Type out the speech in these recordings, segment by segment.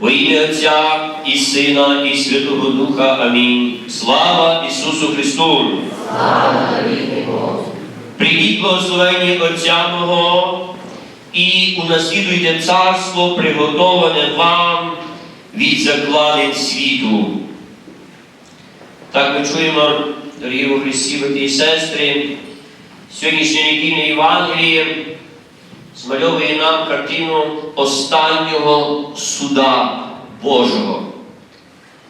Во ім'я Отця і Сина, і Святого Духа. Амінь. Слава Ісусу Христу! Прийдіть благословені Отця Мого і унаслідуйте царство, приготоване вам від закладень світу. Так ми чуємо, дорогі Христі, брати і сестри, сьогоднішнє недільне Євангеліє змальовує нам картину останнього суда Божого.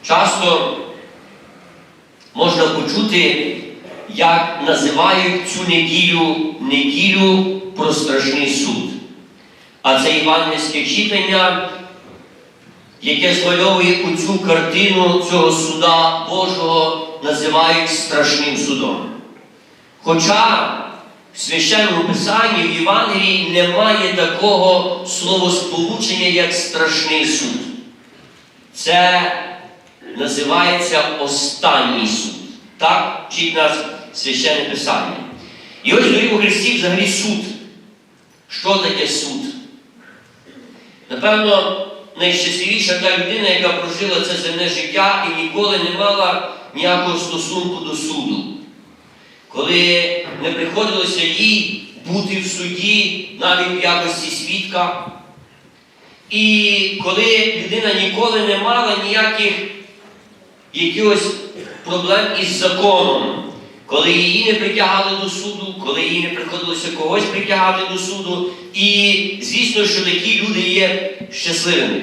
Часто можна почути, як називають цю неділю неділю про страшний суд. А це євангельське читання, яке змальовує у цю картину цього суда Божого, називають страшним судом. Хоча в священному писанні в Євангелії немає такого словосполучення, як страшний суд. Це називається останній суд. Так вчить нас священне писання. І ось у Христі взагалі суд. Що таке суд? Напевно, найщасливіша та людина, яка прожила це земне життя і ніколи не мала ніякого стосунку до суду. Коли не приходилося їй бути в суді навіть в якості свідка. І коли людина ніколи не мала ніяких якихось проблем із законом, коли її не притягали до суду, коли їй не приходилося когось притягати до суду, і звісно, що такі люди є щасливими.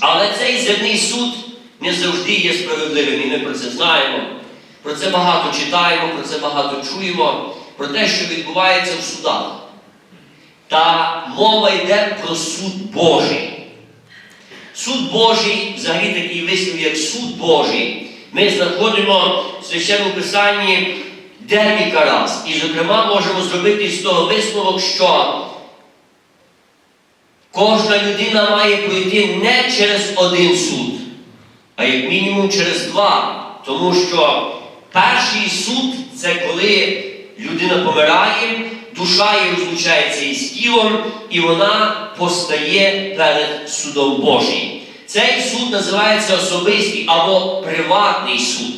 Але цей земний суд не завжди є справедливим, і ми про це знаємо. Про це багато читаємо, про це багато чуємо, про те, що відбувається в судах. Та мова йде про суд Божий. Суд Божий, взагалі такий вислів, як суд Божий, ми знаходимо в священному писанні декілька раз. І, зокрема, можемо зробити з того висновок, що кожна людина має пройти не через один суд, а як мінімум через два. Тому що перший суд це коли людина помирає, душа її розлучається із тілом, і вона постає перед судом Божим. Цей суд називається особистий або приватний суд.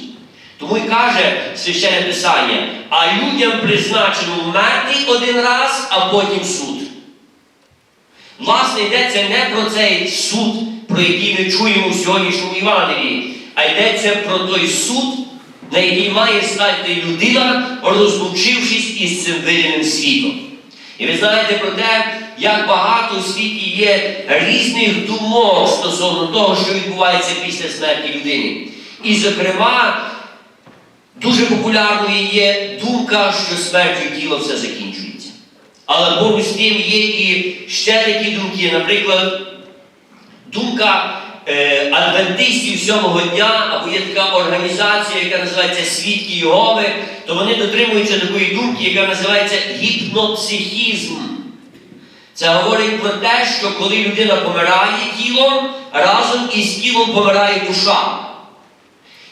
Тому й каже священне Писання, а людям призначено вмерти один раз, а потім суд. Власне, йдеться не про цей суд, про який ми чуємо в сьогоднішньому Євангелії, а йдеться про той суд, на який має стати людина, розлучившись із цим видимим світом. І ви знаєте про те, як багато у світі є різних думок стосовно того, що відбувається після смерті людини. І, зокрема, дуже популярною є думка, що смертю тіла все закінчується. Але поруч з тим є і ще такі думки, наприклад, думка адвентистів сьомого дня, або є така організація, яка називається Свідки Йогови, то вони дотримуються такої думки, яка називається гіпнопсихізм. Це говорить про те, що коли людина помирає тілом, разом із тілом помирає душа.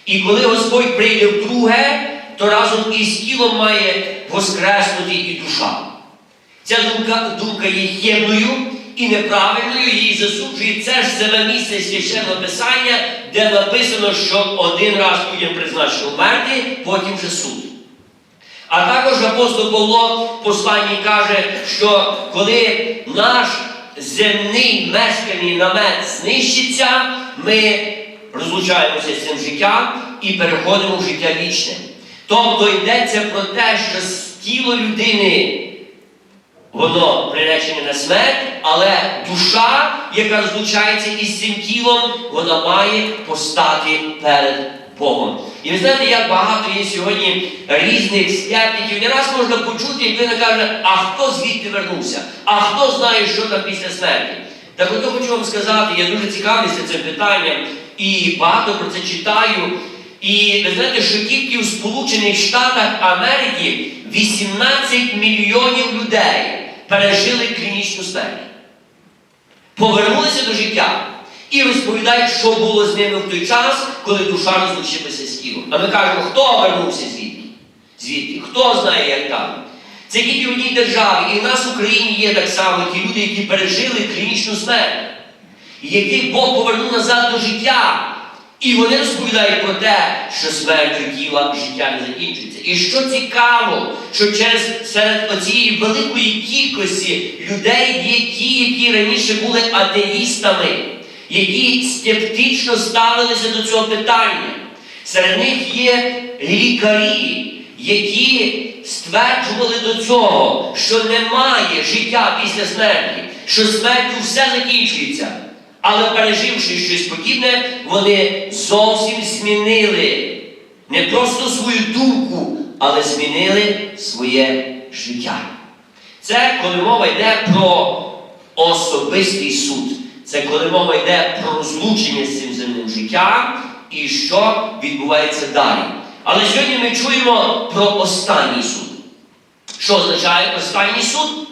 І коли Господь прийде вдруге, то разом із тілом має воскреснути і душа. Ця думка, думка є хибною і неправильною, її засуджує це ж саме місце священного писання, де написано, що один раз людям призначено вмерти, потім вже суд. А також апостол Павло в посланні каже, що коли наш земний мешканий намет знищиться, ми розлучаємося з цим життям і переходимо в життя вічне. Тобто йдеться про те, що тіло людини воно приречене на смерть, але душа, яка розлучається із цим тілом, вона має постати перед Богом. І ви знаєте, як багато є сьогодні різних скептиків. Не раз можна почути, як людина каже, а хто звідти вернувся? А хто знає, що там після смерті? Так от хочу вам сказати, я дуже цікавлюся цим питанням і багато про це читаю. І ви знаєте, що тільки в Сполучених Штатах Америки 18 мільйонів людей пережили клінічну смерть. Повернулися до життя і розповідають, що було з ними в той час, коли душа розлучилася з тілом. А ми кажемо, хто вернувся звідки? Звідки? Хто знає, як там? Це тільки в одній державі. І в нас в Україні є так само ті люди, які пережили клінічну смерть. яких Бог повернув назад до життя. І вони розповідають про те, що смертю тіла життя не закінчується. І що цікаво, що через серед оцієї великої кількості людей є ті, які раніше були атеїстами, які скептично ставилися до цього питання. Серед них є лікарі, які стверджували до цього, що немає життя після смерті, що смертю все закінчується. Але переживши щось подібне, вони зовсім змінили не просто свою думку, але змінили своє життя. Це коли мова йде про особистий суд. Це коли мова йде про розлучення з цим земним життям і що відбувається далі. Але сьогодні ми чуємо про останній суд. Що означає останній суд?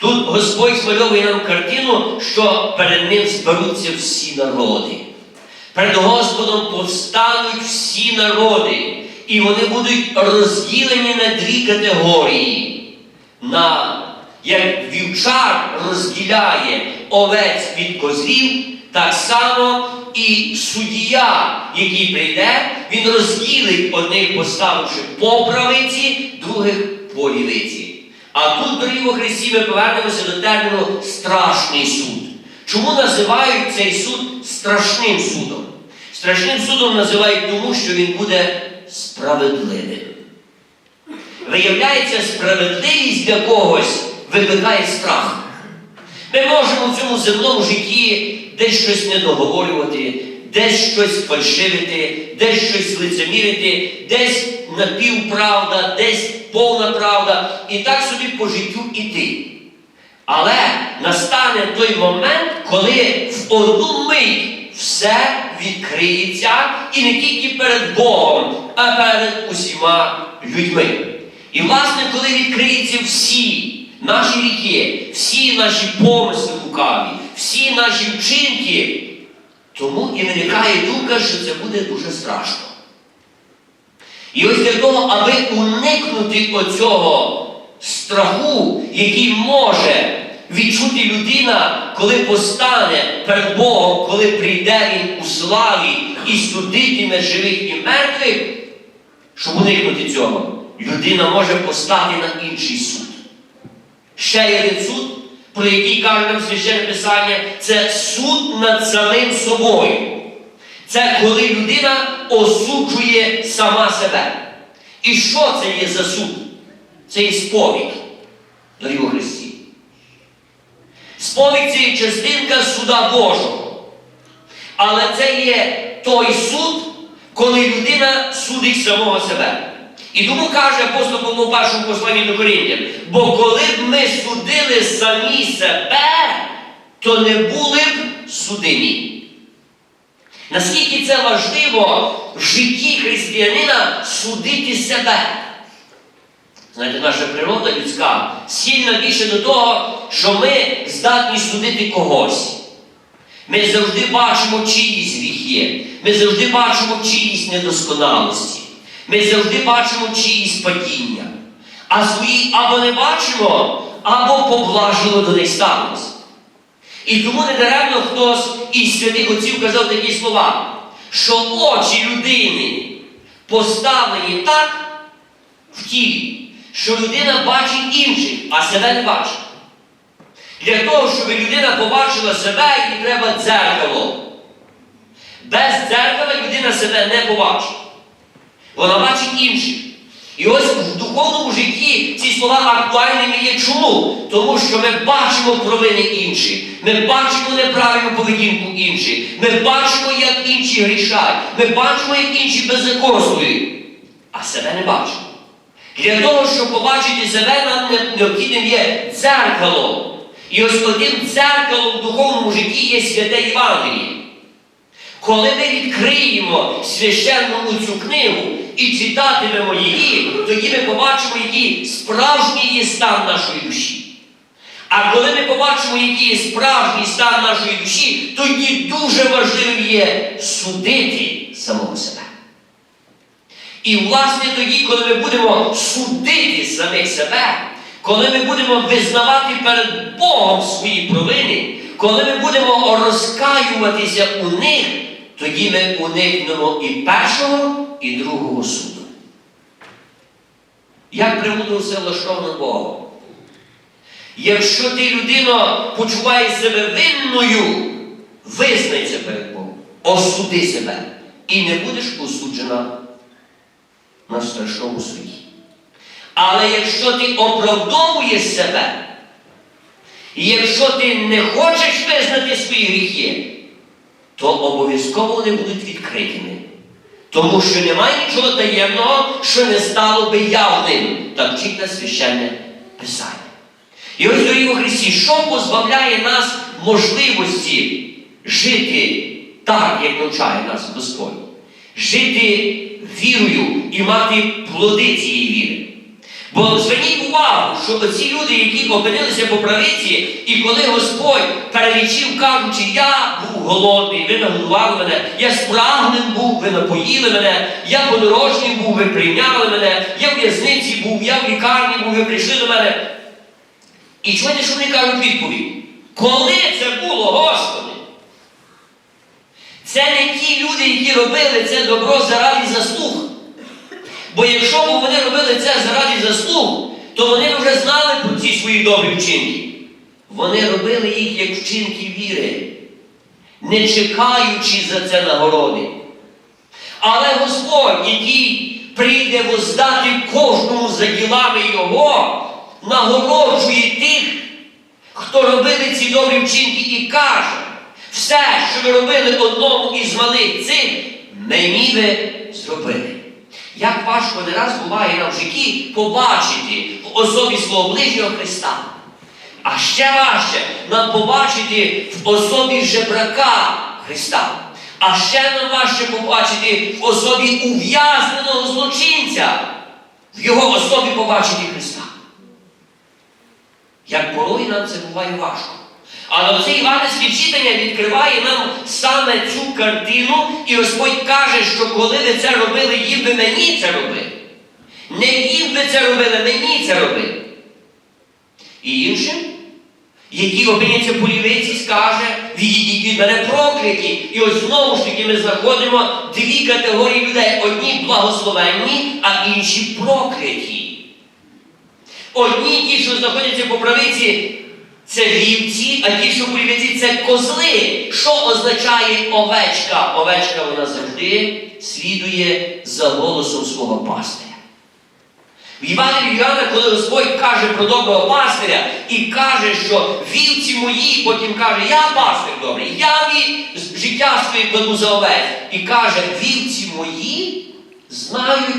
Тут Господь змальовує нам картину, що перед ним зберуться всі народи. Перед Господом повстануть всі народи, і вони будуть розділені на дві категорії. На, як вівчар розділяє овець від козлів, так само і суддя, який прийде, він розділить одних, поставивши по правиці, других по лівиці. А тут, дорогі во Христі, ми повернемося до терміну страшний суд. Чому називають цей суд страшним судом? Страшним судом називають тому, що він буде справедливим. Виявляється, справедливість для когось викликає страх. Ми можемо в цьому земному житті десь щось недоговорювати, десь щось фальшивити, десь щось лицемірити, десь напівправда, десь повна правда, і так собі по життю іти. Але настане той момент, коли в одну мить все відкриється і не тільки перед Богом, а перед усіма людьми. І, власне, коли відкриються всі наші гріхи, всі наші помисли лукаві, всі наші вчинки, тому і виникає думка, що це буде дуже страшно. І ось для того, аби уникнути оцього страху, який може відчути людина, коли постане перед Богом, коли прийде Він у славі і судитиме живих і мертвих, щоб уникнути цього, людина може постати на інший суд. Ще один суд, про який каже нам священне Писання, це суд над самим собою. Це коли людина осуджує сама себе. І що це є за суд? Це є сповідь, дорогі у Христі. Сповідь це є частинка суда Божого. Але це є той суд, коли людина судить самого себе. І тому каже апостол Павло в першому посланні до Коринтян, бо коли б ми судили самі себе, то не були б судимі. Наскільки це важливо в житті християнина судити себе? Знаєте, наша природа людська сильно більше до того, що ми здатні судити когось. Ми завжди бачимо чиїсь гріхи, ми завжди бачимо чиїсь недосконалості, ми завжди бачимо чиїсь падіння. А свої або не бачимо, або поблажливо до них ставимося. І тому недаремно хтось із святих отців казав такі слова, що очі людини поставлені так в тілі, що людина бачить інших, а себе не бачить. Для того, щоб людина побачила себе, їй треба дзеркало. Без дзеркала людина себе не побачить. Вона бачить інших. І ось в духовному житті ці слова актуальними є чому? Тому що ми бачимо провини інших, ми бачимо неправильну поведінку інших, ми бачимо, як інші грішать, ми бачимо, як інші беззаконствують, а себе не бачимо. Для того, щоб побачити себе, нам необхідним є дзеркало. І ось одним дзеркалом в духовному житті є святе Євангеліє. Коли ми відкриємо священну цю книгу і читатимемо її, тоді ми побачимо, який справжній стан нашої душі. А коли ми побачимо, який є справжній стан нашої душі, тоді дуже важливим є судити самого себе. І, власне, тоді, коли ми будемо судити самих себе, коли ми будемо визнавати перед Богом свої провини, коли ми будемо розкаюватися у них, тоді ми уникнемо і першого, і другого суду. Як приводу все влаштовано Богом? Якщо ти людина почуваєш себе винною, визнай це перед Богом, осуди себе і не будеш осуджена на страшному суді. Але якщо ти оправдовуєш себе, і якщо ти не хочеш визнати свої гріхи, то обов'язково вони будуть відкритими. Тому що немає нічого таємного, що не стало би явним, так вчить нас священне Писання. І ось дорогі у Христі, що позбавляє нас можливості жити так, як навчає нас Господь, жити вірою і мати плоди цієї віри. Бо зверніть увагу, що оці люди, які опинилися по правиці, і коли Господь перелічив, кажучи, я був голодний, ви нагодували мене, я спраглим був, ви напоїли мене, я подорожнім був, ви прийняли мене, я в в'язниці був, я в лікарні був, ви прийшли до мене. І чуєте, що вони кажуть відповідь? Коли це було, Господи? Це не ті люди, які робили це добро заради заслуг. Бо якщо б вони робили це заради заслуг, то вони вже знали про ці свої добрі вчинки. Вони робили їх як вчинки віри, не чекаючи за це нагороди. Але Господь, який прийде воздати кожному за ділами Його, нагороджує тих, хто робили ці добрі вчинки і каже, все, що ви робили одному із малих цих, мені ви зробили. Як важко не раз буває нам в житті побачити в особі свого ближнього Христа. А ще важче нам побачити в особі жебрака Христа. А ще нам важче побачити в особі ув'язненого злочинця, в його особі побачити Христа. Як порой нам це буває важко. Але оце іванівське читання відкриває нам саме цю картину, і Господь каже, що коли ви це робили, їм ви мені це робили. Не їм ви це робили, мені це робили. І іншим, які опиняться по лівиці, скаже, відійдіть від мене прокляті. І ось знову ж таки ми знаходимо дві категорії людей: одні благословенні, а інші прокляті. Одні ті, що знаходяться по правиці, це вівці, а ті, що по це козли. Що означає овечка? Овечка вона завжди слідує за голосом свого пастиря. В Івангелії Іоанна, коли Господь каже про доброго пастиря і каже, що вівці мої, потім каже, я пастир добрий, я життя своє кладу за овець. І каже, вівці мої знають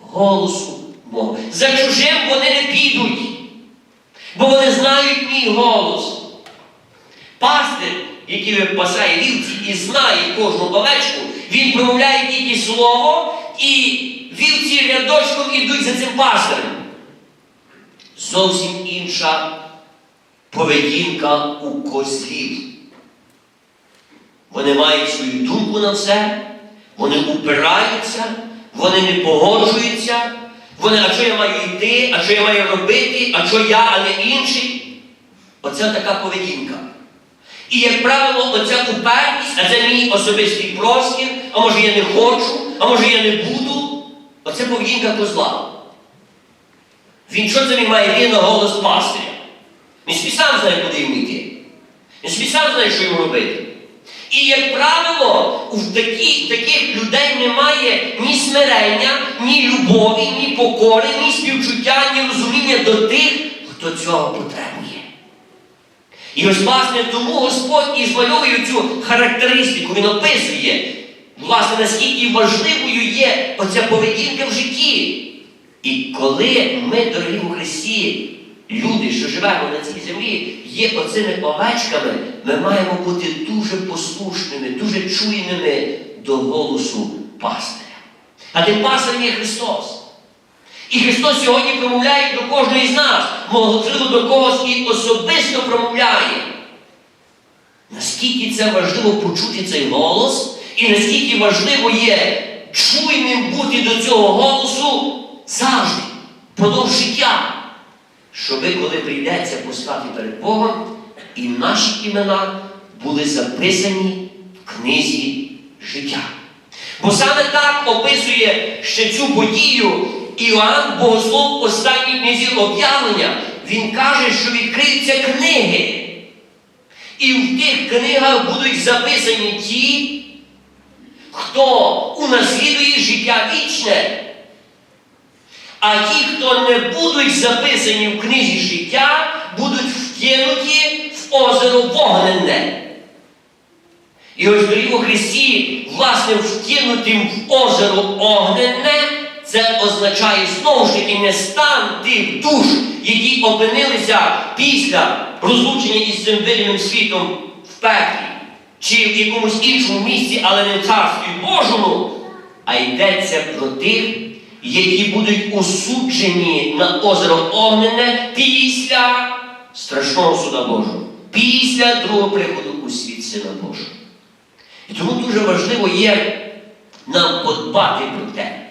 голосу мого. За чужим вони не підуть, бо вони знають мій голос. Пастир, який випасає вівці і знає кожну овечку, він промовляє тільки слово, і вівці рядочком ідуть за цим пастирем. Зовсім інша поведінка у козлів. Вони мають свою думку на все, вони упираються, вони не погоджуються, вони, а що я маю йти, а що я маю робити, а що я, а не інший. Оце така поведінка. І, як правило, оця упертість, а це мій особистий простір, а може я не хочу, а може я не буду. Оце поведінка козла. Він що це він має йти на голос пастиря? Він собі сам знає, куди йому йти. Він собі сам знає, що йому робити. І, як правило, в такі, таких людей немає ні смирення, ні любові, ні покори, ні співчуття, ні розуміння до тих, хто цього потребує. І ось, власне, тому Господь і змальовує цю характеристику, він описує, власне, наскільки важливою є оця поведінка в житті. І коли ми, дорогі у Христі, люди, що живемо на цій землі, є оцими овечками, ми маємо бути дуже послушними, дуже чуйними до голосу пастиря. А тим пастирем є Христос. І Христос сьогодні промовляє до кожного з нас, можливо, до когось і особисто промовляє. Наскільки це важливо почути цей голос, і наскільки важливо є чуйним бути до цього голосу завжди, продовж життя. Щоби, коли прийдеться постати перед Богом, і наші імена були записані в книзі життя. Бо саме так описує ще цю подію Іоанн Богослов останній книзі об'явлення. Він каже, що відкриються книги. І в тих книгах будуть записані ті, хто унаслідує життя вічне. А ті, хто не будуть записані в книзі життя, будуть вкинуті в озеро вогненне. І ось доріг у Христі, власне, вкинутим в озеро огненне, це означає знову ж таки не стан тих душ, які опинилися після розлучення із цим видимим світом в пеклі, чи в якомусь іншому місці, але не в царстві Божому, а йдеться про тих, які будуть осуджені на озеро Огнене після страшного суда Божого, після другого приходу у світ Сина Божого. І тому дуже важливо є нам подбати про те,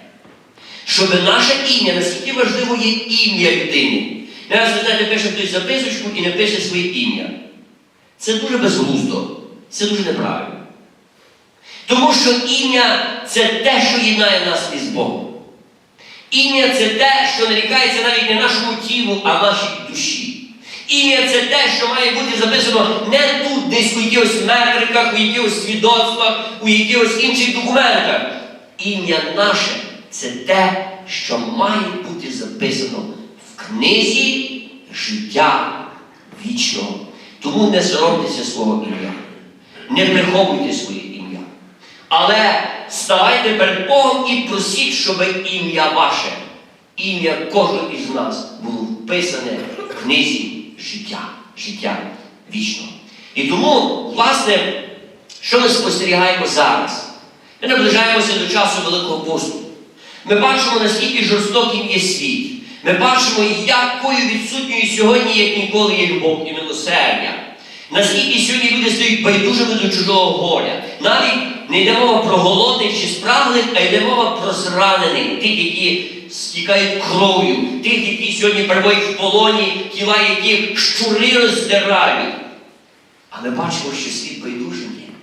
щоб наше ім'я, наскільки важливо є ім'я людини. Раз, знаєте, пише хтось записочку і не пише своє ім'я. Це дуже безглуздо, це дуже неправильно. Тому що ім'я це те, що єднає нас із Богом. Ім'я це те, що нарікається навіть не нашому тілу, а нашій душі. Ім'я це те, що має бути записано не тут, десь у якихось метриках, у якихось свідоцтвах, у якихось інших документах. Ім'я наше це те, що має бути записано в книзі життя вічного. Тому не соромтеся свого ім'я. Не приховуйте своє ім'я. Але ставайте перед Богом і просіть, щоб ім'я ваше, ім'я кожного із нас було вписане в книзі життя, життя вічного. І тому, власне, що ми спостерігаємо зараз? Ми наближаємося до часу Великого посту. Ми бачимо, наскільки жорстоким є світ. Ми бачимо, якою відсутньою сьогодні, як ніколи, є любов і милосердя. Наскільки сьогодні люди стають байдужими до чужого горя. Навіть не йде мова про голодних чи спраглих, а йде мова про зранених, тих, які стікають кров'ю, тих, які сьогодні перебувають в полоні, тіла яких щури роздирають. А ми бачимо, що світ байдужим є.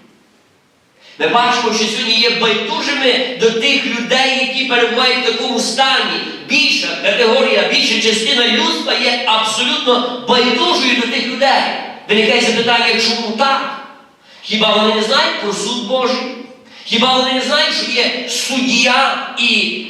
Ми бачимо, що сьогодні є байдужими до тих людей, які перебувають в такому стані. Більша категорія, більша частина людства є абсолютно байдужою до тих людей. Виникає запитання, чому так? Хіба вони не знають про суд Божий? Хіба вони не знають, що є суддя і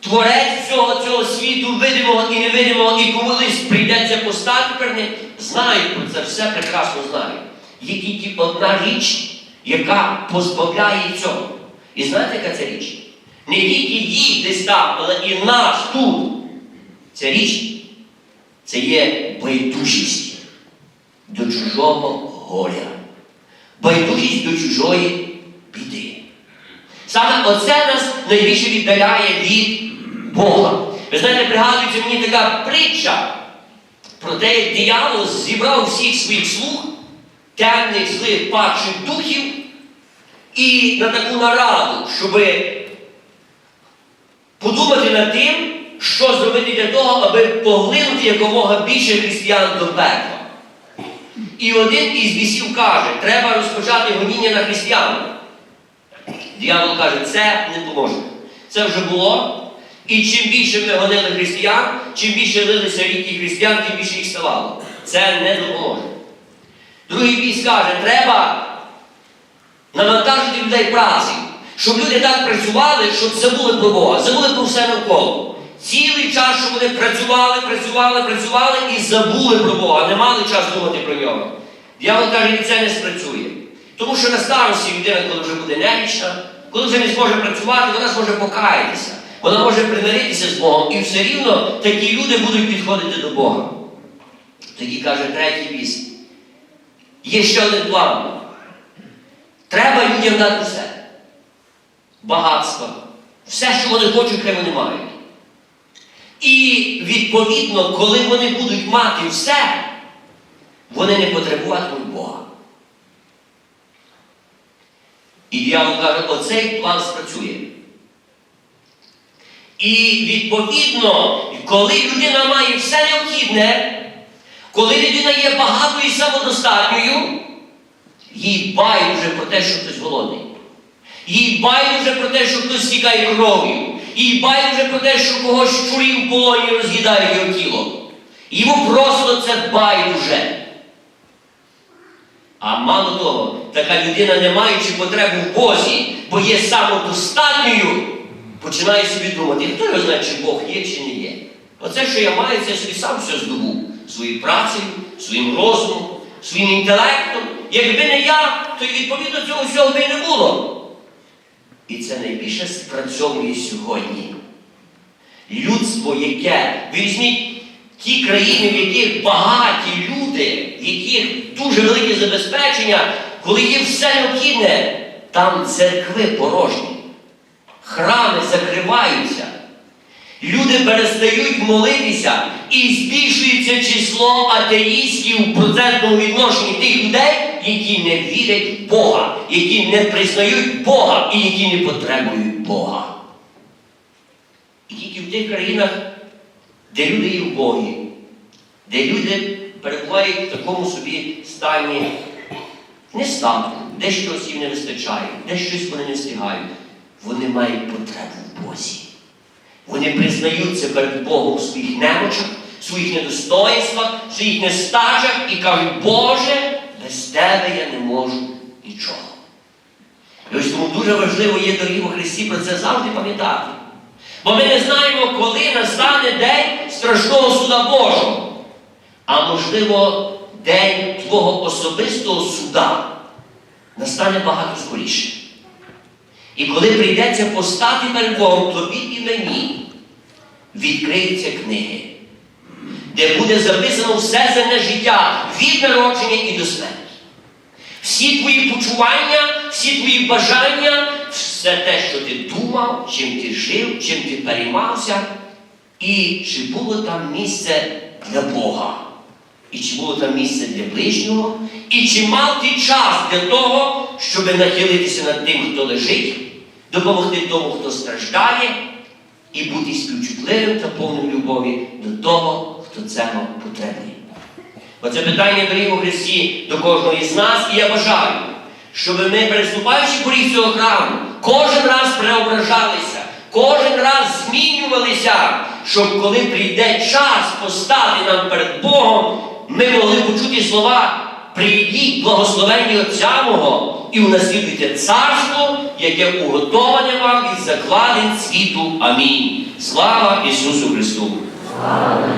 творець цього, цього світу, видимого і невидимого, і колись прийдеться постати перед ним? Знають про це все прекрасно знають. Є тільки одна річ, яка позбавляє цього. І знаєте, яка це річ? Не тільки їх десь там, але і нас тут. Ця річ це є байдужість до чужого горя. Байдужість до чужої біди. Саме оце нас найбільше віддаляє від Бога. Ви знаєте, пригадується мені така притча про те, як диявол зібрав всіх своїх слуг, темних, злих, падших духів, і на таку нараду, щоб подумати над тим, що зробити для того, аби поглинути якомога більше християн до пекла. І один із бісів каже, треба розпочати гоніння на християн. Діявол каже, це не поможе. Це вже було. І чим більше ми гонили християн, чим більше лилися ріки християн, тим більше їх ставало. Це не допоможе. Другий біс каже, треба навантажити людей праці, щоб люди так працювали, щоб забули про Бога, забули про все навколо. Цілий час, що вони працювали, працювали, працювали і забули про Бога, не мали час думати про нього. Дьявол каже, і це не спрацює. Тому що на старості людина, коли вже буде немічна, коли вже не зможе працювати, вона зможе покаятися. Вона може примиритися з Богом, і все рівно такі люди будуть підходити до Бога. Тоді каже третій біс. Є ще один план. Треба людям дати все. Багатство. Все, що вони хочуть, хай вони мають. І відповідно, коли вони будуть мати все, вони не потребуватимуть І дьявол каже, оцей план спрацює. І відповідно, коли людина має все необхідне, Коли людина є багатою і самодостатньою, їй байдуже про те, що хтось голодний. Їй байдуже про те, що хтось стікає кров'ю. Їй байдуже про те, що когось щурі в полоні роз'їдають його тіло. Йому просто це байдуже. А мало того, така людина, не маючи потреби в Бозі, бо є самодостатньою, починає собі думати, хто його знає, чи Бог є, чи не є. Оце, що я маю, це я собі сам все здобув своєю працею, своїм розумом, своїм інтелектом. Якби не я, то й відповідно цього всього би і не було. І це найбільше спрацьовує сьогодні. Людство, яке, візьміть ті країни, в яких багаті люди, в яких дуже велике забезпечення, коли є все необхідне, там церкви порожні, храми закриваються, люди перестають молитися і збільшується число атеїстів в процентному відношенні тих людей, які не вірять в Бога, які не признають Бога і які не потребують Бога. І тільки в тих країнах, де люди є в Богі, де люди перебувають в такому собі стані нестатку, де щось їм не вистачає, де щось вони не встигають, вони мають потребу в Бозі. Вони признаються перед Богом в своїх немочах, в своїх недостоїнствах, в своїх нестачах і кажуть, Боже, без тебе я не можу нічого. І ось тому дуже важливо є, дорогі во Христі, про це завжди пам'ятати. Бо ми не знаємо, коли настане день страшного суда Божого. А можливо, день твого особистого суда настане багато скоріше. І коли прийдеться постати перед Богом тобі і мені, відкриються книги, де буде записано все земне життя від народження і до смерті. Всі твої почування, всі твої бажання, все те, що ти думав, чим ти жив, чим ти переймався, і чи було там місце для Бога, і чи було там місце для ближнього, і чи мав ти час для того, щоб нахилитися над тим, хто лежить, допомогти тому, хто страждає, і бути співчутливим та повним любові до того, хто цього потребує. Оце питання дорогі у Христі до кожного із нас, і я бажаю, щоб ми, переступаючи поріг цього храму, кожен раз преображалися, кожен раз змінювалися, щоб коли прийде час постати нам перед Богом, ми могли почути слова Прийдіть, благословенні Отця мого, і унаслідуйте царство, яке уготоване вам і закладин світу. Амінь. Слава Ісусу Христу! Слава